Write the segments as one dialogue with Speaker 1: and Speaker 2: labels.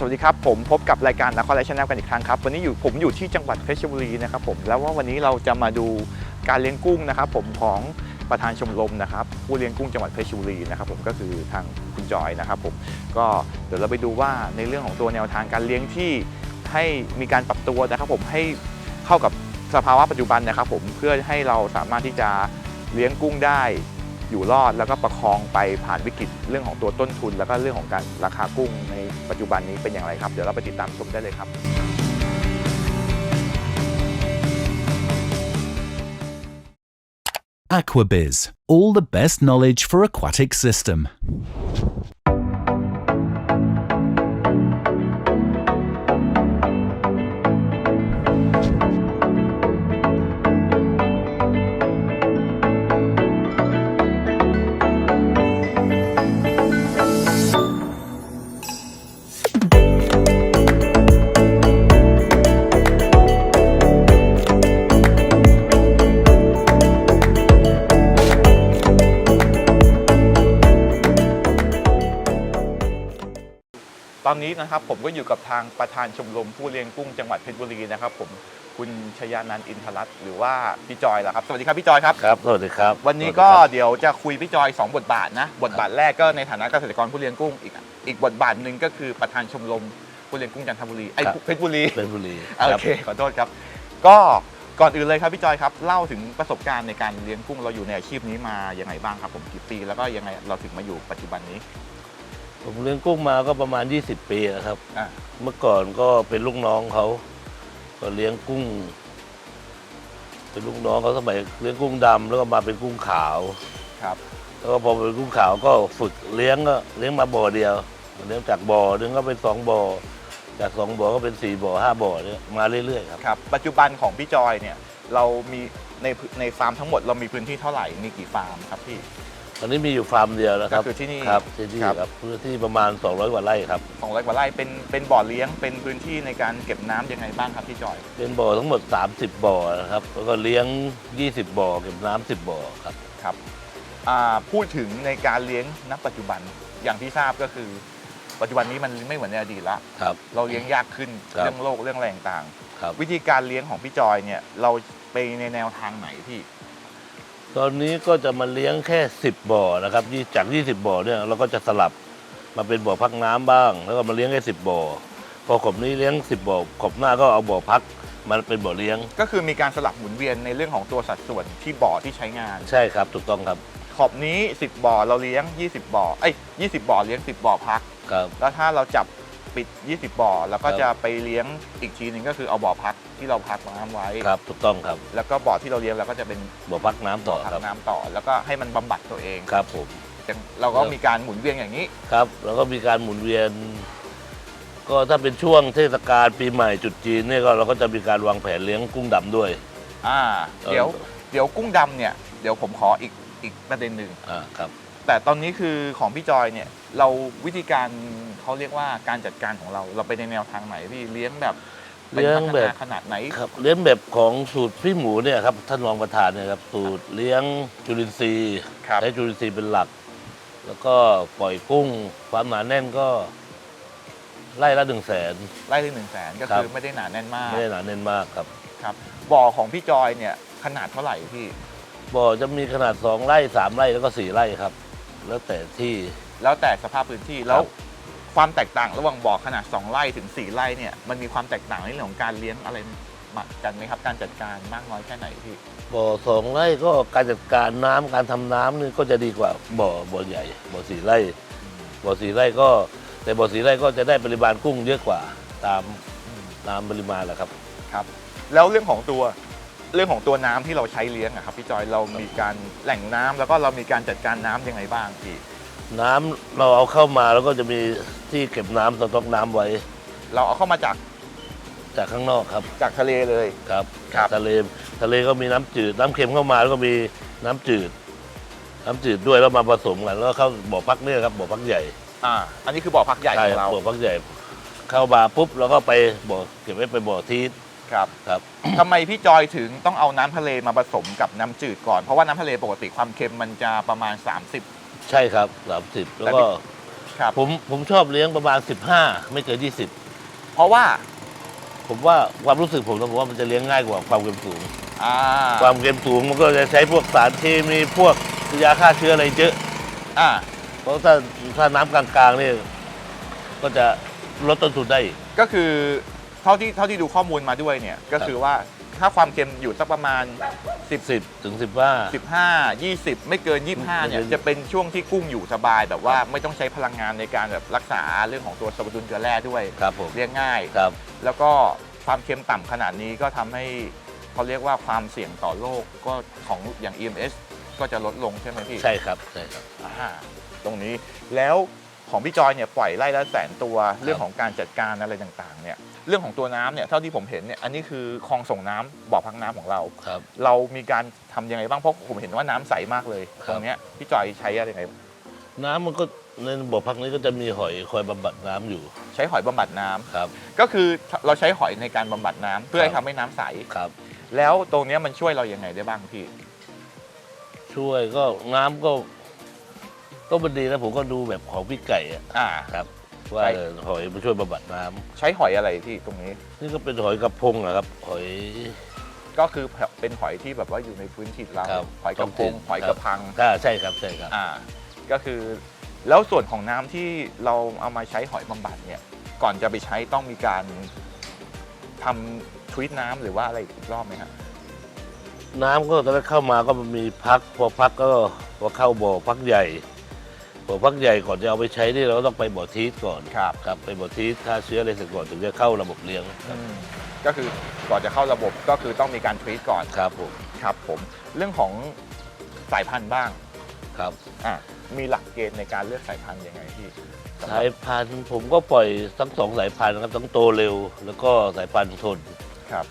Speaker 1: สวัสดีครับ ผมพบกับรายการนครไลชแนลกันอีกครั้งครับ วันนี้อยู่ผมอยู่ที่จังหวัดเพชรบุรีนะครับผมแล้วว่าวันนี้เราจะมาดูการเลี้ยงกุ้งนะครับผมของประธานชมรมนะครับผู้เลี้ยงกุ้งจังหวัดเพชรบุรีนะครับผมก็คือทางคุณจอยนะครับผมก็เดี๋ยวเราไปดูว่าในเรื่องของตัวแนวทางการเลี้ยงที่ให้มีการปรับตัวนะครับผมให้เข้ากับสภาวะปัจจุบันนะครับผมเพื่อให้เราสามารถที่จะเลี้ยงกุ้งได้ อยู่รอดแล้วก็ประคองไปผ่านวิกฤตเรื่องของตัวต้นทุน แล้วก็เรื่องของการราคากุ้งในปัจจุบันนี้เป็นอย่างไรครับ เดี๋ยวเราไปติดตามชมได้เลยครับ
Speaker 2: Aquabiz, all the best knowledge for aquatic system.
Speaker 1: ตอนนี้นะครับผมก็อยู่กับทางประธานชมรมผู้เลี้ยงกุ้งจังหวัดเพชรบุรีนะครับ ผมคุณชยานันท์อินทรัตน์หรือว่าพี่จอยล่ะครับสวัสดีครับพี่จอยครับ
Speaker 3: ครับ สวัสดีครับ
Speaker 1: วันนี้ก็เดี๋ยวจะคุยพี่จอย 2 บทบาทนะ บทบาทแรกก็ในฐานะเกษตรกรผู้เลี้ยงกุ้งอีกอีกบทบาทหนึ่งก็คือประธานชมรมผู้เลี้ยงกุ้งจันทบุรีไอ้ยเพชรบุรี
Speaker 3: เป็นบุรี
Speaker 1: โอเคขอโทษครับ ก็ก่อนอื่นเลยครับพี่จอยครับเล่าถึงประสบการณ์ในการเลี้ยงกุ้งเราอยู่ในอาชีพนี้มายังไงบ้างครับผมกี่ปีแล้วก็ยังไงเราถึงมาอยู่ปัจจุบันนี้
Speaker 3: ผมเลี้ยงกุ้งมาก็ประมาณ 20 ปีแล้วครับ
Speaker 1: อ่า
Speaker 3: เมื่อก่อนก็เป็นลูกน้องเขา ก็เลี้ยงกุ้ง เป็นลูกน้องเขาสมัยเลี้ยงกุ้งดำแล้วก็มาเป็นกุ้งขาว
Speaker 1: ครับ
Speaker 3: แล้วก็พอเป็นกุ้งขาวก็ฝึกเลี้ยงก็เลี้ยงมาบ่อเดียว เลี้ยงจากบ่อหนึงก็เป็นสองบ่อ จากสองบ่อก็เป็นสี่บ่อห้าบ่อเนี่ยมาเรื่อยๆครับ
Speaker 1: ครับ ปัจจุบันของพี่จอยเนี่ย เรามีในในฟาร์มทั้งหมดเรามีพื้นที่เท่าไหร่ มีกี่ฟาร์มครับพี่
Speaker 3: ตอนนี้มีอยู่ฟาร์มเดียวนะครับ
Speaker 1: ก็คือที่นี่
Speaker 3: ครับที่นี่
Speaker 1: ครับ
Speaker 3: ครับพื้นที่ประมาณ 200 กว่าไร่ครับ
Speaker 1: สองร้อยกว่าไร่เป็นเป็นบ่อเลี้ยงเป็นพื้นที่ในการเก็บน้ำยังไงบ้างครับพี่จอย
Speaker 3: เป็นบ่อทั้งหมด 30 บ่อนะครับ แล้วก็เลี้ยง 20 บ่อเก็บน้ำ10 บ่อครับ
Speaker 1: ครับอ่าพูดถึงในการเลี้ยงณปัจจุบันอย่างที่ทราบก็คือ ปัจจุบันนี้มันไม่เหมือนในอดีตละ
Speaker 3: ครับ
Speaker 1: เราเลี้ยงยากขึ้น
Speaker 3: ครับ
Speaker 1: เรื่องโรคเรื่องอะไรต่าง
Speaker 3: ครับ
Speaker 1: ๆวิธีการเลี้ยงของพี่จอยเนี่ยเราไปในแนวทางไหนพี่
Speaker 3: ตอนนี้ก็จะมาเลี้ยงแค่ 10 บ่อนะครับยี่จาก 20 บ่อเนี่ยเราก็จะสลับมาเป็นบ่อพักน้ำบ้าง แล้วก็มาเลี้ยงแค่ 10 บ่อ พอขบนี้เลี้ยง 10 บ่อขบหน้าก็เอาบ่อพักมาเป็นบ่อเลี้ยง
Speaker 1: ก็คือมีการสลับหมุนเวียนในเรื่องของตัวสัดส่วนที่บ่อที่ใช้งาน
Speaker 3: ใช่ครับ ถูกต้องครับ
Speaker 1: ขอบนี้ 10 บ่อเราเลี้ยง 20 บ่อ เอ้ย 20 บ่อเลี้ยง 10 บ่อพัก
Speaker 3: ครับ
Speaker 1: แล้วถ้าเราจับ ปิด 20 บ่อ แล้วก็
Speaker 3: ครับ
Speaker 1: จะไปเลี้ยงอีกทีหนึงก็คือเอาบ่อพักที่เราพักน้ำไว้
Speaker 3: ครับถูกต้องครับ
Speaker 1: แล้วก็บ่อที่เราเลี้ยงเราก็จะเป็น
Speaker 3: บ่อพักน้ำต่อ
Speaker 1: พัก
Speaker 3: ครับ
Speaker 1: น้ำต่อ แล้วก็ให้มันบำบัดตัวเอง
Speaker 3: ครับผม
Speaker 1: เราก็มีการหมุนเวียนอย่างนี้
Speaker 3: ครับ แล้วก็มีการหมุนเวียน ก็ถ้าเป็นช่วงเทศกาลปีใหม่จุดจีนเนี่ยก็เราก็จะมีการวางแผนเลี้ยงกุ้งดำด้วย
Speaker 1: อ่า
Speaker 3: เออ
Speaker 1: เดี๋ยว เดี๋ยวกุ้งดำเนี่ย เดี๋ยวผมขออีกอีกประเด็นหนึ่ง
Speaker 3: อ่าครับ
Speaker 1: แต่ตอนนี้คือของพี่จอยเนี่ยเราวิธีการเขาเรียกว่าการจัดการของเรา เราไปในแนวทางไหนพี่เลี้ยงแบบเป็น
Speaker 3: เลี้ยงแบบ
Speaker 1: พัฒนาขนาดไหน
Speaker 3: ครับเลี้ยงแบบของสูตรพี่หมูเนี่ยครับท่านรองประธานเนี่ยครับสูตรเลี้ยงจุลินทรีย์
Speaker 1: ครับ
Speaker 3: ใช้จุลินทรีย์เป็นหลัก แล้วก็ปล่อยกุ้ง ความหนาแน่นก็ ไล่ละหนึ่งแสน
Speaker 1: ไล่ถึงหนึ่งแสนก็
Speaker 3: ครับ
Speaker 1: คือไม่ได้หนาแน่นมาก
Speaker 3: ไม่ได้หนาแน่นมากครับ
Speaker 1: ครับบ่อของพี่จอยเนี่ยขนาดเท่าไหร่พี่
Speaker 3: บ่อจะมีขนาดสองไร่สามไร่แล้วก็สี่ไร่ครับ แล้วแต่ที่
Speaker 1: แล้วแต่สภาพพื้นที่แล้วความแตกต่างระหว่างบ่อขนาด 2ไร่ถึง 4 ไร่เนี่ยมันมีความแตกต่างในเรื่องของการเลี้ยงอะไรมากันไหมครับการจัดการมากน้อยแค่ไหนพี่
Speaker 3: บ่อสองไร่ก็การจัดการน้ำการทำน้ำนี่ก็จะดีกว่าบ่อบ่อใหญ่บ่อสี่ไร่บ่อสี่ไร่ก็ แต่บ่อสี่ไร่ก็จะได้ปริมาณกุ้งเยอะกว่าตามตามปริมาณแหละครับ
Speaker 1: ครับ แล้วเรื่องของตัว เรื่องของตัวน้ำที่เราใช้เลี้ยงอะครับพี่จอยเรามีการแหล่งน้ำแล้วก็เรามีการจัดการน้ำยังไงบ้างพี่
Speaker 3: น้ำเราเอาเข้ามาแล้วก็จะมีที่เก็บน้ำสต็อกน้ำไว้
Speaker 1: เราเอาเข้ามาจาก
Speaker 3: จากข้างนอกครับ
Speaker 1: จากทะเลเลย
Speaker 3: ครับ
Speaker 1: ครับ
Speaker 3: ทะเลทะเลก็มีน้ำจืด น้ำเค็มเข้ามาแล้วก็มีน้ำจืด น้ำจืดด้วยแล้วมาผสมกันแล้วก็เข้าบ่อพักเนี่ยครับบ่อพักใหญ่
Speaker 1: อ่าอันนี้คือบ่อพักใหญ่ของ
Speaker 3: ค
Speaker 1: เรา
Speaker 3: บบ่อพักใหญ่ เข้ามาปุ๊บแล้วก็ไปบ่อเก็บไว้ไปบ่อทีส
Speaker 1: ครับ
Speaker 3: ครับ
Speaker 1: ทำไมพี่จอยถึงต้องเอาน้ำทะเลมาผสมกับน้ำจืดก่อน เพราะว่าน้ำทะเลปกติความเค็มมันจะประมาณ 30
Speaker 3: ใช่ครับสามสิบแล้วก็
Speaker 1: ครับ
Speaker 3: ผมผมชอบเลี้ยงประมาณ15ไม่เกิน
Speaker 1: เพราะว่า
Speaker 3: 20ผมว่าความรู้สึกผมนะผมว่ามันจะเลี้ยงง่ายกว่าความเค็มสูง
Speaker 1: อ่า
Speaker 3: ความเค็มสูงมันก็จะใช้พวกสารเคมีพวกยาฆ่าเชื้ออะไรเยอะ
Speaker 1: อ่า
Speaker 3: เพราะถ้าถ้าน้ำกลางๆนี่ก็จะลดต้นทุนได้อีก
Speaker 1: ก็คือเท่าที่เท่าที่ดูข้อมูลมาด้วยเนี่ยก็คือว่าถ้าความเค็มอยู่สักประมาณ 10
Speaker 3: 10ถึง15
Speaker 1: 15 20 ไม่เกิน 25เนี่ย
Speaker 3: ไม่เกิน
Speaker 1: จะเป็นช่วงที่กุ้งอยู่สบายแบบว่าไม่ต้องใช้พลังงานในการแบบรักษาเรื่องของตัวสมดุลเกลือแร่ด้วย
Speaker 3: ครับผม
Speaker 1: เลี้ยงง่าย
Speaker 3: ครับ
Speaker 1: แล้วก็ความเค็มต่ำขนาดนี้ก็ทำให้เขาเรียกว่าความเสี่ยงต่อโรคก็ของอย่าง EMS ก็จะลดลงใช่ไหมพี่
Speaker 3: ใช่ครับใช่ครับ
Speaker 1: อ่าตรงนี้แล้วของพี่จอยเนี่ยปล่อยไล่ละแสนตัวเรื่องของการจัดการอะไรต่างๆเนี่ย เรื่องของตัวน้ำเนี่ยเท่าที่ผมเห็นเนี่ยอันนี้คือคลองส่งน้ำบ่อพักน้ำของเรา
Speaker 3: ครับ
Speaker 1: เรามีการทำยังไงบ้างเพราะผมเห็นว่าน้ำใสมากเลย
Speaker 3: ครับ
Speaker 1: ตรงเนี้ยพี่จอยใช้อะไรยังไง
Speaker 3: น้ำมันก็ในบ่อพักนี้ก็จะมีหอยคอยบำบัดน้ำอยู่
Speaker 1: ใช้หอยบำบัดน้ำ
Speaker 3: ครับ
Speaker 1: ก็คือเราใช้หอยในการบำบัดน้ำเพื่อให้
Speaker 3: ครั
Speaker 1: ทำ
Speaker 3: บ
Speaker 1: ให้น้ำใส
Speaker 3: ครับ
Speaker 1: แล้วตรงเนี้ยมันช่วยเรายังไงได้บ้างพี่
Speaker 3: ช่วยก็น้ำก็ ก็มันดีนะผมก็ดูแบบของพี่ไก่อะ
Speaker 1: อ่า
Speaker 3: ครับ ว่า
Speaker 1: ใช่
Speaker 3: เออหอยมาช่วยบำบัดน้ำ
Speaker 1: ใช้หอยอะไรพี่ตรงนี้
Speaker 3: นี่ก็เป็นหอยกระพงนะครับ หอย
Speaker 1: ก็คือเป็นหอยที่แบบว่าอยู่ในพื้นที่เรา
Speaker 3: ครับ
Speaker 1: หอยกระพง
Speaker 3: ท้องถิ่น
Speaker 1: หอยกระพัง
Speaker 3: อ่าใช่ครับใช่ครับ
Speaker 1: อ่าก็คือแล้วส่วนของน้ำที่เราเอามาใช้หอยบำบัดเนี่ยก่อนจะไปใช้ต้องมีการทำทวีตน้ำหรือว่าอะไรอีกรอบไหมครับ
Speaker 3: น้ำก็ตอนแรกเข้ามาก็มีพัก พอพักก็พอเข้าบ่อพักใหญ่ บ่อพักใหญ่ก่อนจะเอาไปใช้นี่เราก็ต้องไปบ่อทีสก่อน
Speaker 1: ครับ
Speaker 3: ครับไปบ่อทีสฆ่าเชื้ออะไรเสร็จก่อนถึงจะเข้าระบบเลี้ยงครับ
Speaker 1: ก็คือก่อนจะเข้าระบบก็คือต้องมีการทวีตก่อน
Speaker 3: ครับผม
Speaker 1: ครับผมเรื่องของสายพันธุ์บ้าง
Speaker 3: ครับ
Speaker 1: อะมีหลักเกณฑ์ในการเลือกสายพันธุ์ยังไงพี่สำหรับ
Speaker 3: สายพันธุ์ผมก็ปล่อยทั้งสองสายพันธุ์นะครับทั้งโตเร็ว แล้วก็สายพันธุ์ทน
Speaker 1: ครับ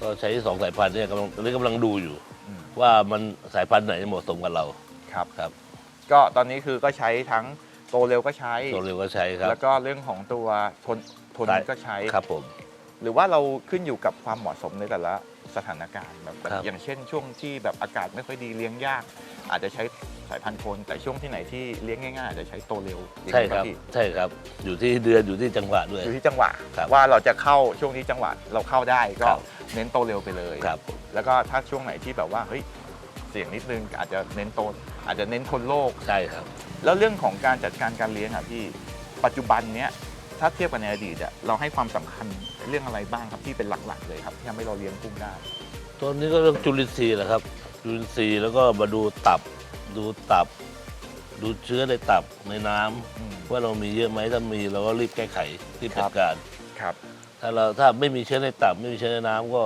Speaker 3: ก็ใช้สองสายพันธุ์เนี่ยกำลังตอนนี้กำลังดูอยู่
Speaker 1: อืม
Speaker 3: ว่ามันสายพันธุ์ไหนเหมาะสมกับเรา
Speaker 1: ครับ
Speaker 3: ครับ
Speaker 1: ก็ตอนนี้คือก็ใช้ทั้งโตเร็วก็ใช้
Speaker 3: โตเร็วก็ใช้ครับ
Speaker 1: แล้วก็เรื่องของตัวทนทน
Speaker 3: สาย
Speaker 1: ก็ใช้
Speaker 3: ครับผม
Speaker 1: หรือว่าเราขึ้นอยู่กับความเหมาะสมในแต่ละสถานการณ์แบบแบบ
Speaker 3: ครับ
Speaker 1: อย่างเช่น ช่วงที่แบบอากาศไม่ค่อยดีเลี้ยงยาก อาจจะใช้สายพันธุ์โคนแต่ช่วงที่ไหนที่เลี้ยงง่ายๆอาจจะใช้โตเร็วอย่าง
Speaker 3: ใช่
Speaker 1: นี้
Speaker 3: ครับ
Speaker 1: พี่
Speaker 3: ใช่ครับ อยู่ที่เดือนอยู่ที่จังหวะด้วย
Speaker 1: อยู่ที่จังหวะ
Speaker 3: ครับ
Speaker 1: ว่าเราจะเข้าช่วงนี้จังหวะเราเข้าได้ก็
Speaker 3: ครับ
Speaker 1: เน้นโตเร็วไปเลย
Speaker 3: ครับผม
Speaker 1: แล้วก็ถ้าช่วงไหนที่แบบว่าเฮ้ยเสี่ยงนิดนึงอาจจะเน้นโต อาจจะเน้นทนโรค
Speaker 3: ใช่ครับ
Speaker 1: แล้วเรื่องของการจัดการการเลี้ยงอะพี่ปัจจุบันเนี้ยถ้าเทียบกับในอดีตอะเราให้ความสำคัญเรื่องอะไรบ้างครับที่เป็นหลักๆ เลยครับที่ทำให้เราเลี้ยงกุ้งได้
Speaker 3: ตอนนี้ก็เรื่องจุลินทรีย์แหละครับ จุลินทรีย์แล้วก็มาดูตับ ดูตับ ดูเชื้อในตับในน้ำ
Speaker 1: อืม
Speaker 3: ว่าเรามีเยอะไหมถ้ามีเราก็รีบแก้ไขรีบ
Speaker 1: ครั
Speaker 3: จั
Speaker 1: บ
Speaker 3: ดการ
Speaker 1: ครับ
Speaker 3: ถ้าเราถ้าไม่มีเชื้อในตับไม่มีเชื้อในน้ำก็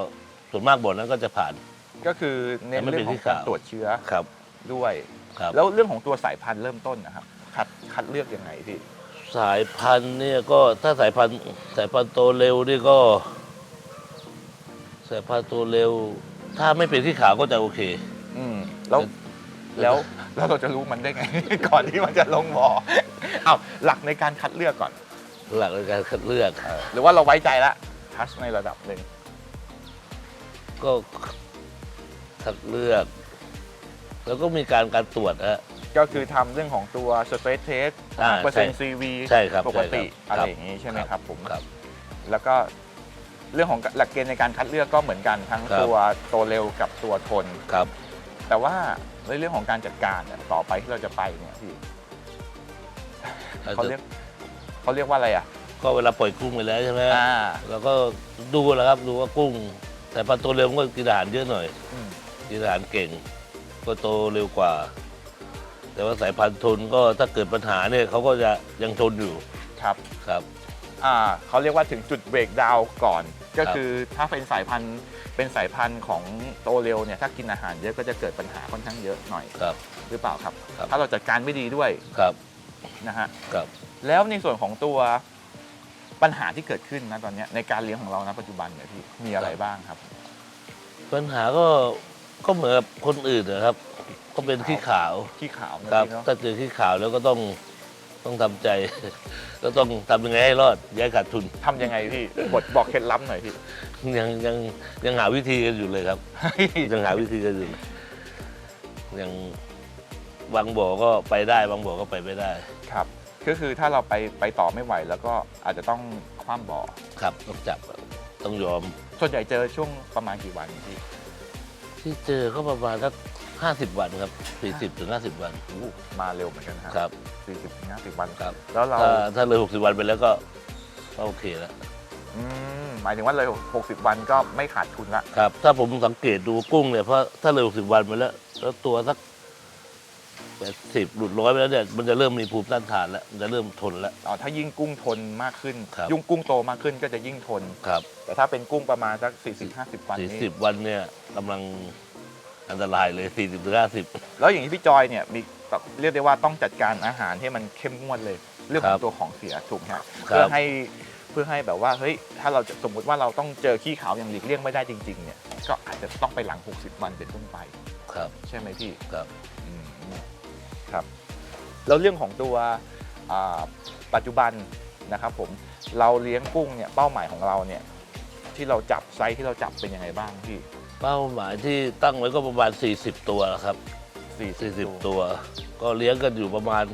Speaker 3: ส่วนมากบ่อนั้นก็จะผ่าน
Speaker 1: ก็คือเน้น
Speaker 3: แต่ไม่
Speaker 1: เรื่
Speaker 3: เป็
Speaker 1: อง
Speaker 3: น
Speaker 1: ข
Speaker 3: ที่
Speaker 1: องการ
Speaker 3: ขาว
Speaker 1: ตรวจเชื้อ
Speaker 3: ครับ
Speaker 1: ด้วย
Speaker 3: ครับ
Speaker 1: แล้วเรื่องของตัวสายพันธุ์เริ่มต้นนะครับคัดคัดเลือกยังไงพี่
Speaker 3: สายพันธุ์เนี่ยก็ถ้าสายพันธุ์สายพันธุ์โตเร็วนี่ก็ สายพันธุ์โตเร็ว ถ้าไม่เป็นที่ขาวก็จะโอเค
Speaker 1: อืมแล้วแล้วแล้วเราจะรู้มันได้ไง ก่อนที่มันจะลงบ่อเอาหลักในการคัดเลือกก่อน
Speaker 3: หลักในการคัดเลือก
Speaker 1: เออหรือว่าเราไว้ใจละทัชในระดับหนึ่ง
Speaker 3: ก็คัดเลือก แล้วก็มีการการตรวจนะฮะ
Speaker 1: ก็คือทำเรื่องของตัวสเปซเทส
Speaker 3: อ่า
Speaker 1: เปอร์เซ็นต์
Speaker 3: ใช่
Speaker 1: ซีวี
Speaker 3: ใช่ครับ
Speaker 1: ปกติ
Speaker 3: ใช่ครับ
Speaker 1: อะไรอย่างนี้ใช่ไหมครับผม
Speaker 3: ครับ
Speaker 1: แล้วก็เรื่องของหลักเกณฑ์ในการคัดเลือกก็เหมือนกันทั้ง
Speaker 3: ครับ
Speaker 1: ตัวตัวเร็วกับตัวทน
Speaker 3: ครับ
Speaker 1: แต่ว่าในเรื่องของการจัดการเนี่ยต่อไปที่เราจะไปเนี่ยพี่เขาเรียกเขาเรียกว่าอะไรอะ
Speaker 3: ก็เวลาปล่อยกุ้งไปแล้วใช่ไหม
Speaker 1: อ่า
Speaker 3: แล้วก็ดูแหล้วครับ ดูว่ากุ้ง แต่พันธุ์โตเร็วมันก็กินอาหารเยอะหน่อย
Speaker 1: อืม
Speaker 3: กินอาหารเก่ง ก็โตเร็วกว่า แต่ว่าสายพันธุ์ทนก็ถ้าเกิดปัญหาเนี่ยเขาก็จะยังทนอยู่
Speaker 1: ครับ
Speaker 3: ครับ
Speaker 1: อ่าเขาเรียกว่าถึงจุดเบรกดาวน์ก่อน ก็
Speaker 3: ครับ
Speaker 1: คือถ้าเป็นสายพันธุ์เป็นสายพันธุ์ของโตเร็วเนี่ยถ้ากินอาหารเยอะก็จะเกิดปัญหาค่อนข้างเยอะหน่อย
Speaker 3: ครับ
Speaker 1: หรือเปล่าครับ
Speaker 3: ครับ
Speaker 1: ถ้าเราจัดการไม่ดีด้วย
Speaker 3: ครับ
Speaker 1: นะฮะ
Speaker 3: ครับ
Speaker 1: แล้วในส่วนของตัวปัญหาที่เกิดขึ้นนะตอนเนี้ยในการเลี้ยงของเรานะปัจจุบันเนี่ยพี่มีอะไรบ้างครับ
Speaker 3: ปัญหาก็ ก็เหมือนกับคนอื่นนะครับ ก็เป็นขี้ขาว
Speaker 1: ขี้ขาวนะครับพี่เนาะ
Speaker 3: ถ้าเจอขี้ขาวแล้วก็ต้องต้องทำใจ ก็ต้องทำยังไงให้รอดอย่าให้ขาดทุน
Speaker 1: ทำยังไงพี่บทบอกเคล็ดลับหน่อยพี่
Speaker 3: ยังยังยังหาวิธีกันอยู่เลยครับ ยังหาวิธีกันอยู่ยังบางบ่อก็ไปได้ บางบ่อก็ไปไม่ได้
Speaker 1: ครับ ก็คือถ้าเราไปไปต่อไม่ไหว แล้วก็อาจจะต้องคว่ำบ่อ
Speaker 3: ครับต้องจับต้องยอม
Speaker 1: ส่วนใหญ่เจอช่วงประมาณกี่วันพี่
Speaker 3: ที่เจอก็ประมาณสักห้าสิบวันครับสี่สิบถึงห้าสิบวัน
Speaker 1: อู้มาเร็วเหมือนกันนะครับ
Speaker 3: ครับ
Speaker 1: สี่สิบถึงห้าสิบวัน
Speaker 3: ครับ
Speaker 1: แล้วเรา
Speaker 3: ถ้าถ้าเลยหกสิบวันไปแล้วก็ก็โอเคแล้ว
Speaker 1: อืมหมายถึงว่าเลยหกสิบวันก็ไม่ขาดทุนละ
Speaker 3: ครับ ถ้าผมสังเกตดูกุ้งเนี่ยเพราะถ้าเลยหกสิบวันไปแล้ว แล้วตัวสัก แปดสิบหลุดร้อยไปแล้วเนี่ยมันจะเริ่มมีภูมิต้านทานแล้วมันจะเริ่มทนแล้ว
Speaker 1: อ๋อถ้ายิ่งกุ้งทนมากขึ้น
Speaker 3: ครับ
Speaker 1: ยุ่งกุ้งโตมากขึ้นก็จะยิ่งทน
Speaker 3: ครับ
Speaker 1: แต่ถ้าเป็นกุ้งประมาณสัก 40 50 วัน
Speaker 3: สี่
Speaker 1: นี้
Speaker 3: สิบวันเนี่ยกำลังอันตรายเลยสี่สิบถึงห้าสิบ
Speaker 1: แล้วอย่างที่พี่จอยเนี่ยมีแบบเรียกได้ว่าต้องจัดการอาหารให้มันเข้มงวดเลย เรื่องข
Speaker 3: ค
Speaker 1: อ
Speaker 3: รั
Speaker 1: ง
Speaker 3: บ
Speaker 1: ตัวของเสียถูกไหมฮะ
Speaker 3: ครับ
Speaker 1: เพื่อให้เพื่อให้แบบว่าเฮ้ยถ้าเราจะสมมุติว่าเราต้องเจอขี้ขาวอย่างหลีกเลี่ยงไม่ได้จริงๆเนี่ยก็อาจจะต้องไปหลัง 60 วันเป็นต้นไป
Speaker 3: ครับ
Speaker 1: ใช่ไหมพี่
Speaker 3: ครับ
Speaker 1: อืม ครับแล้วเรื่องของตัวอ่าปัจจุบันนะครับผมเราเลี้ยงกุ้งเนี่ยเป้าหมายของเราเนี่ยที่เราจับไซส์ที่เราจับเป็นยังไงบ้างพี่
Speaker 3: เป้าหมายที่ตั้งไว้ก็ประมาณ 40 ตัวครับ
Speaker 1: 40
Speaker 3: 40ตัว ก็เลี้ยงกันอยู่ประมาณ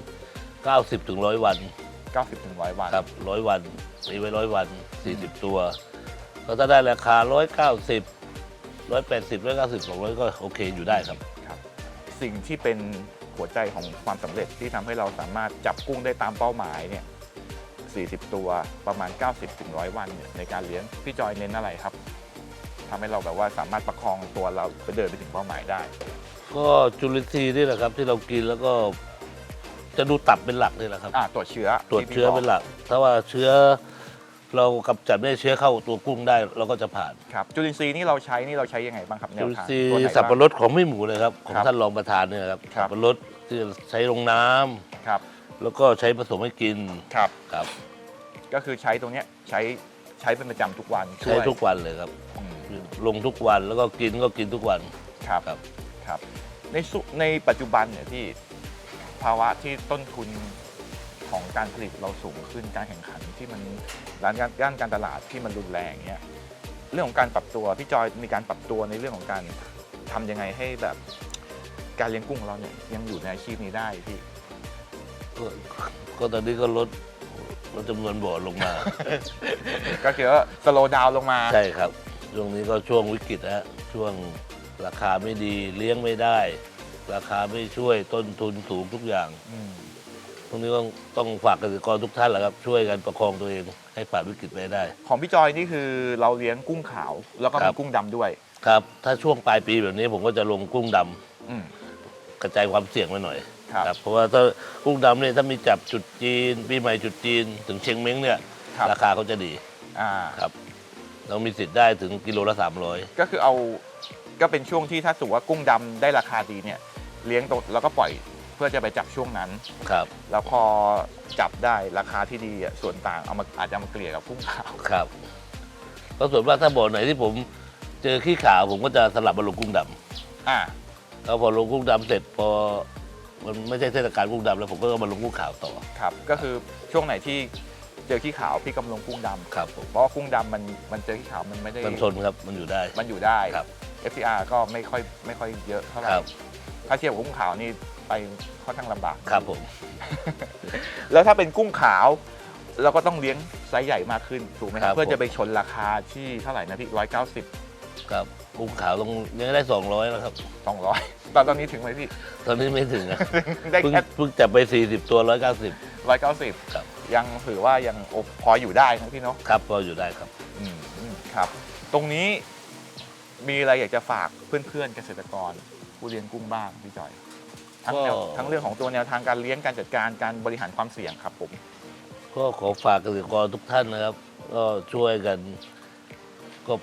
Speaker 3: 90ถึง100 วัน
Speaker 1: 90ถึง100 วัน
Speaker 3: ครับ100 วันมีไว้ร้อยวัน 40 ตัว ก็ถ้าได้ราคา 190 180 190 200 ก็โอเคอยู่ได้ครับ
Speaker 1: ครับ สิ่งที่เป็น หัวใจของความสำเร็จที่ทำให้เราสามารถจับกุ้งได้ตามเป้าหมายเนี่ย40 ตัวประมาณ 90ถึง100 วันเนี่ยในการเลี้ยงพี่จอยเน้นอะไรครับทำให้เราแบบว่าสามารถประคองตัวเราไปเดินไปถึงเป้าหมายได้
Speaker 3: ก็จุลินทรีย์นี่แหละครับที่เรากินแล้วก็จะดูตับเป็นหลักนี่แหละครับ
Speaker 1: อ่าตรวจเชื้อ
Speaker 3: ตรวจ
Speaker 1: ที่พี่
Speaker 3: เชื้อบ
Speaker 1: ก
Speaker 3: เป็นหลัก ถ้าว่าเชื้อ เรากำจัดได้เชื้อเข้าตัวกุ้งได้เราก็จะผ่าน
Speaker 1: ครับจุลินทรีย์นี่เราใช้นี่เราใช้ยังไงบ้างครับแน
Speaker 3: จุ
Speaker 1: ว
Speaker 3: ลิน
Speaker 1: ทาง
Speaker 3: ทรี
Speaker 1: ตัว
Speaker 3: ย์
Speaker 1: ไหน
Speaker 3: สับ
Speaker 1: บ้าง
Speaker 3: ปะรดของไม่หมูเลยครับ ของ
Speaker 1: ครับ
Speaker 3: ท่านรองประธานเนี่ยครับ
Speaker 1: ครั
Speaker 3: สั
Speaker 1: บ
Speaker 3: บปะรดที่ใช้ลงน้ำ
Speaker 1: ครับ
Speaker 3: แล้วก็ใช้ผสมให้กิน
Speaker 1: ครับ
Speaker 3: ครับ
Speaker 1: ก็คือใช้ตรงเนี้ยใช้ใช้เป็นประจำทุกวัน
Speaker 3: ใช้
Speaker 1: วย
Speaker 3: ทุกวันเลยครับ
Speaker 1: อืม
Speaker 3: ลงทุกวันแล้วก็กินก็กินทุกวัน
Speaker 1: ครับ
Speaker 3: ครับ
Speaker 1: ครับ ในสุในปัจจุบันเนี่ยที่ภาวะที่ต้นทุน ของการผลิตเราสูงขึ้นการแข่งขันที่มันด้านการด้านการตลาดที่มันรุนแรงเนี่ยเรื่องของการปรับตัวพี่จอยมีการปรับตัวในเรื่องของการทำยังไงให้แบบการเลี้ยงกุ้งของเราเนี่ยยังอยู่ในอาชีพนี้ได้พี่
Speaker 3: ก็ก็ตอนนี้ก็ลดลดจำนวนบ่อลงมา
Speaker 1: ก็คือว่าสโลดาวลงมา
Speaker 3: ใช่ครับช่วงนี้ก็ช่วงวิกฤตนะฮะช่วงราคาไม่ดีเลี้ยงไม่ได้ ราคาไม่ช่วยต้นทุนสูงทุกอย่าง
Speaker 1: อืม
Speaker 3: ตรงนี้ต้องต้องฝากเกษตรกรทุกท่านแหละครับ ช่วยกันประคองตัวเองให้ผ่านวิกฤตไปได้
Speaker 1: ของพี่จอยนี่คือเราเลี้ยงกุ้งขาว แล้วก็
Speaker 3: ครั
Speaker 1: มี
Speaker 3: บ
Speaker 1: กุ้งดำด้วย
Speaker 3: ครับ ถ้าช่วงปลายปีแบบนี้ผมก็จะลงกุ้งดำ
Speaker 1: อืม
Speaker 3: กระจายความเสี่ยงไปหน่อย
Speaker 1: ครับ
Speaker 3: เพราะว่าถ้ากุ้งดำเนี่ยถ้ามีจับจุดจีน ปีใหม่จุดจีน ถึงเชียงเม้งเนี่ย
Speaker 1: ครับ
Speaker 3: ราคาเขาจะดี
Speaker 1: อ่า
Speaker 3: ครับ เรามีสิทธิ์ได้ถึงกิโลละ 300
Speaker 1: ก็คือเอาก็เป็นช่วงที่ถ้าสมมติว่ากุ้งดำได้ราคาดีเนี่ย เลี้ยงตรงแล้วก็ปล่อย เพื่อจะไปจับช่วงนั้น
Speaker 3: ครับ
Speaker 1: แล้วพอจับได้ราคาที่ดีอะส่วนต่างเอามาอาจจะเอามาเกลี่ยกับกุ้งขาว
Speaker 3: ครับก็ส่วนมากถ้าบ่อไหนที่ผมเจอขี้ขาวผมก็จะสลับมาลงกุ้งด
Speaker 1: อ่าำ
Speaker 3: แล้วพอลงกุ้งดำเสร็จพอมันไม่ใช่เทศกาลกุ้งดำแล้วผมก็มาลงกุ้งขาวต่อ
Speaker 1: ครับ ก็คือช่วงไหนที่เจอขี้ขาวพี่กำลงกุ้งดำ
Speaker 3: ครับผม
Speaker 1: เพราะว่ากุ้งดำมันมันเจอขี้ขาวมันไม่ได้
Speaker 3: มันทนครับมันอยู่ได้
Speaker 1: มันอยู่ได้
Speaker 3: ครับ
Speaker 1: FCR ก็ไม่ค่อยไม่ค่อยเยอะเท่าไหร่
Speaker 3: ครับ
Speaker 1: ถ้าเทียบกับกุ้งขาวนี่ ไปค่อนข้างลำบาก
Speaker 3: ครับผม
Speaker 1: แล้วถ้าเป็นกุ้งขาวเราก็ต้องเลี้ยงไซส์ใหญ่มากขึ้นถูกไหมค
Speaker 3: ครั
Speaker 1: รับบ เพื่อ
Speaker 3: ผม
Speaker 1: จะไปชนราคาที่เท่าไหร่นะพี่ร้อยเก้าสิบ
Speaker 3: ครับกุ้งขาวต้องยังได้ 200แล้วครับ
Speaker 1: สองร้อยตอนตอนนี้ถึงไหมพี่
Speaker 3: ตอนนี้ไม่ถึงอะ
Speaker 1: ได้
Speaker 3: เพิ่ง
Speaker 1: แค่
Speaker 3: เพิ่งจับไป 40 ตัว 190
Speaker 1: ร้อยเก้าสิบ
Speaker 3: ครับ
Speaker 1: ยังถือว่ายังโอพออยู่ได้นะพี่เนาะ
Speaker 3: ครับพออยู่ได้ครับ
Speaker 1: อืมอืมครับ ตรงนี้มีอะไรอยากจะฝากเพื่อนๆเกษตรกรผู้เลี้ยงกุ้งบ้างพี่จอย ทั้งแนว
Speaker 3: ก็
Speaker 1: ทั้งเรื่องของตัวแนวทางการเลี้ยงการจัดการการบริหารความเสี่ยงครับผม
Speaker 3: ก็ขอฝากเกษตรกรทุกท่านนะครับ ก็ช่วยกันก็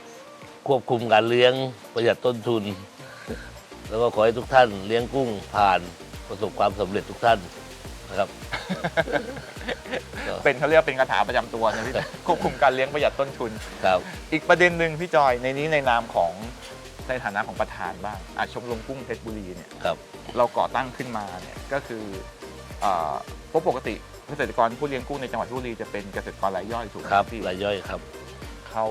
Speaker 3: ควบคุมการเลี้ยงประหยัดต้นทุน แล้วก็ขอให้ทุกท่านเลี้ยงกุ้งผ่านประสบความสำเร็จทุกท่านนะครับ ก็
Speaker 1: เป็นเขาเรียกว่าเป็นคาถาประจำตัวนะพี่ ควบคุมการเลี้ยงประหยัดต้นทุน
Speaker 3: ครับ
Speaker 1: อีกประเด็นหนึ่งพี่จอยในนี้ในนามของ ในฐานะของประธานบ้างอาชมรมกุ้งเพชรบุรีเนี่ย
Speaker 3: ครับ
Speaker 1: เราก่อตั้งขึ้นมาเนี่ยก็คือเอ่อเพราะปกติเกษตรกรผู้เลี้ยงกุ้งในจังหวัดเพชรบุรีจะเป็นเกษตรกรรายย่อยถูกไหม
Speaker 3: ครับ
Speaker 1: พี่
Speaker 3: รายย่อยครับ
Speaker 1: เขา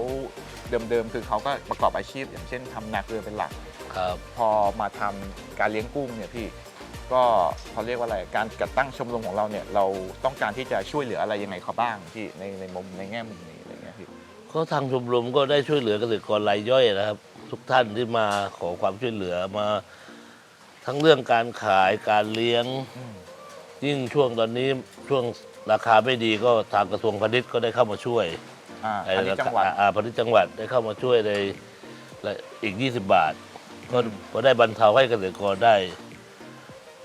Speaker 1: เดิมๆคือเขาก็ประกอบอาชีพ อย่างเช่นทำนาเกลือเป็นหลัก
Speaker 3: ครับ
Speaker 1: พอมาทำการเลี้ยงกุ้งเนี่ยพี่ก็เขาเรียกว่าอะไรการจัดตั้งชมรมของเราเนี่ยเราต้องการที่จะช่วยเหลืออะไรยังไงเขาบ้างที่ในในมุมในแง่มุมนี้อะไรเงี้ยพี่
Speaker 3: ก็ทางชมรมก็ได้ช่วยเหลือเกษตรกรรายย่อยนะครับ ทุกท่านที่มาขอความช่วยเหลือมาทั้งเรื่องการขายการเลี้ยง
Speaker 1: อืม
Speaker 3: ยิ่งช่วงตอนนี้ช่วงราคาไม่ดีก็ทางกระทรวงพาณิชย์ก็ได้เข้ามาช่วย
Speaker 1: อ่าอันนี้จังหวัด
Speaker 3: อ่าพาณิชย์จังหวัดได้เข้ามาช่วยในและอีก 20 บาท ก็ก็ได้บรรเทาให้เกษตรกรได้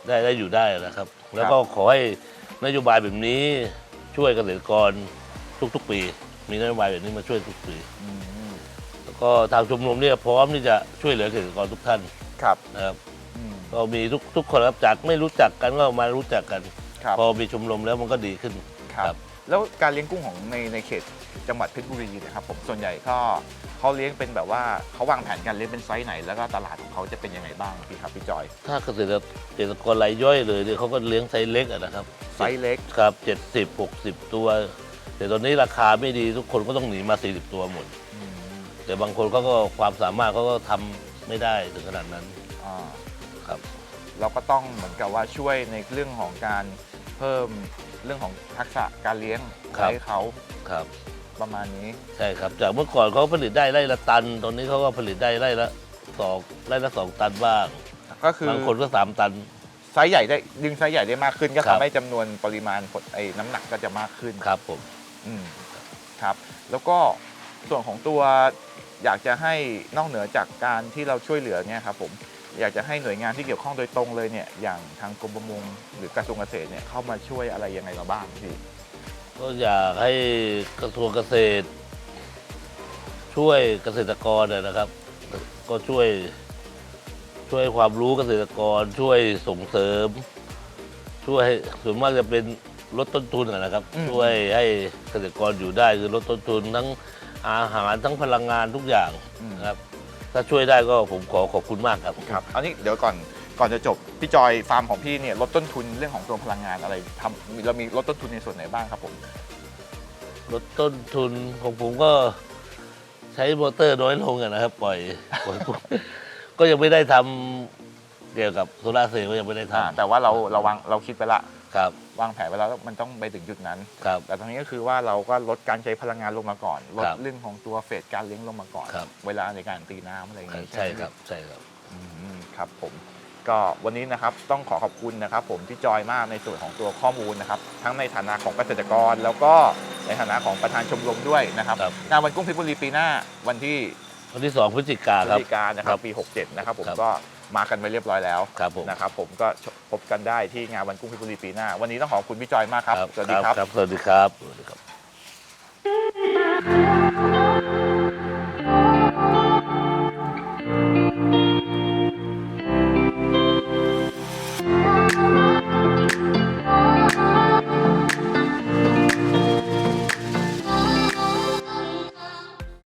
Speaker 3: ได้ได้อยู่ได้นะครับ แล้วก็ขอให้นโยบายแบบนี้ช่วยเกษตรกรทุกๆปี มีนโยบายแบบนี้มาช่วยทุกปี
Speaker 1: อืม
Speaker 3: แล้ว ก็ทางชมรมเนี่ยพร้อมที่จะช่วยเหลือเกษตรกรทุกท่าน
Speaker 1: ครับ
Speaker 3: นะครับ
Speaker 1: อืม
Speaker 3: ก็มีทุกทุกคนครับจากไม่รู้จักกันก็มารู้จักกัน
Speaker 1: ครับ
Speaker 3: พอมีชมรมแล้วมันก็ดีขึ้น
Speaker 1: ครับ
Speaker 3: ครับ
Speaker 1: แล้วการเลี้ยงกุ้งของในในเขตจังหวัดเพชรบุรีเนะครับผมส่วนใหญ่ก็เขาเลี้ยงเป็นแบบว่าเขาวางแผนการเลี้ยงเป็นไซส์ไหน แล้วก็ตลาดของเขาจะเป็นยังไงบ้างพี่ครับพี่จอย
Speaker 3: ถ้าเกษตรเกษตรกรรายย่อยเลยเนี่ยเขาก็เลี้ยงไซส์เล็กอะนะครับ
Speaker 1: ไซส์เล็ก
Speaker 3: ครับเจ็ดสิบหกสิบตัว แต่ตอนนี้ราคาไม่ดีทุกคนก็ต้องหนีมาสี่สิบตัวหมด
Speaker 1: อืม
Speaker 3: แต่บางคนเขาก็ความสามารถเขาก็ทำไม่ได้ถึงขนาดนั้น
Speaker 1: อ่า
Speaker 3: ครับ
Speaker 1: เราก็ต้องเหมือนกับว่าช่วยในเรื่องของการเพิ่มเรื่องของทักษะการเลี้ยง
Speaker 3: ครับ
Speaker 1: ให้เขา
Speaker 3: ครับ
Speaker 1: ประมาณนี้
Speaker 3: ใช่ครับ จากเมื่อก่อนเขาผลิตได้ไร่ละตัน ตอนนี้เขาก็ผลิตได้ไร่ละสองไร่ละสองตันบ้าง
Speaker 1: ก็คือบา
Speaker 3: งคนก็สามตัน
Speaker 1: ไซส์ใหญ่ได้ดึงไซส์ใหญ่ได้มากขึ้น ก็
Speaker 3: ครับ
Speaker 1: ทำให้จำนวนปริมาณผลไอ้น้ำหนักก็จะมากขึ้น
Speaker 3: ครับผม
Speaker 1: อืมครับ แล้วก็ส่วนของตัว อยากจะให้นอกเหนือจากการที่เราช่วยเหลือเนี่ยครับผมอยากจะให้หน่วยงานที่เกี่ยวข้องโดยตรงเลยเนี่ยอย่างทางกรมประมงหรือกระทรวงเกษตรเนี่ยเข้ามาช่วยอะไรยังไงเราบ้างพี่
Speaker 3: ก็อยากให้กระทรวงเกษตร ช่วยเกษตรกรนะนะครับ ก็ช่วยช่วยความรู้เกษตรกรช่วยส่งเสริม ช่วยส่วนมากจะเป็นลดต้นทุนอะนะครับ ช่วยให้เกษตรกรอยู่ได้คือลดต้นทุนทั้ง อาหารทั้งพลังงานทุกอย่างนะครับ ถ้าช่วยได้ก็ผมขอขอบคุณมากครับ
Speaker 1: ครับเอานี้เดี๋ยวก่อนก่อนจะจบพี่จอยฟาร์มของพี่เนี่ยลดต้นทุนเรื่องของตัวพลังงานอะไรทำเรามีลดต้นทุนในส่วนไหนบ้างครับผม
Speaker 3: ลดต้นทุนของผมก็ใช้มอเตอร์น้อยลงอะนะครับ ปล่อยปล่อยปุ๊บก็ยังไม่ได้ทำเกี่ยวกับโซลาร์เซลล์ก็ยังไม่ได้
Speaker 1: อ่า
Speaker 3: ทำ
Speaker 1: แต่ว่าเราเราวางเราคิดไปละ
Speaker 3: ครับ
Speaker 1: วางแผนไว้แล้วมันต้องไปถึงจุดนั้น
Speaker 3: ครับ
Speaker 1: แต่ตรงนี้ก็คือว่าเราก็ลดการใช้พลังงานลงมาก่อน ลด
Speaker 3: ครับ
Speaker 1: เรื่องของตัวเฟสการเลี้ยงลงมาก่อน
Speaker 3: ครับ
Speaker 1: เวลาในการตีน้ำอะไรอย่างนี้
Speaker 3: ใช่
Speaker 1: ไหม
Speaker 3: ครับ ใช่ครับ
Speaker 1: อืมครับผมก็วันนี้นะครับต้องขอขอบคุณนะครับ ผมพี่จอยมากในส่วนของตัวข้อมูลนะครับ ทั้งในฐานะของเกษตรกร แล้วก็ในฐานะของประธานชมรมด้วยนะครับ
Speaker 3: ครับ
Speaker 1: งานวันกุ้งเพชรบุรีปีหน้าวันที่
Speaker 3: วันที่สองพฤศจิกา
Speaker 1: พฤ
Speaker 3: ค
Speaker 1: ศ
Speaker 3: รับ
Speaker 1: จิกายนนะครับ
Speaker 3: ครับ
Speaker 1: ปี 67 นะครับผม
Speaker 3: ครับ
Speaker 1: ก็ มากันไปเรียบร้อยแล้ว
Speaker 3: ครับผม
Speaker 1: นะครับผมก็พบกันได้ที่งานวันกุ้งเพชรบุรีปีหน้า วันนี้ต้องขอบคุณพี่จอยมากครับ สวัสดีครับ
Speaker 3: สวัสดีครับ สวัสดีครับ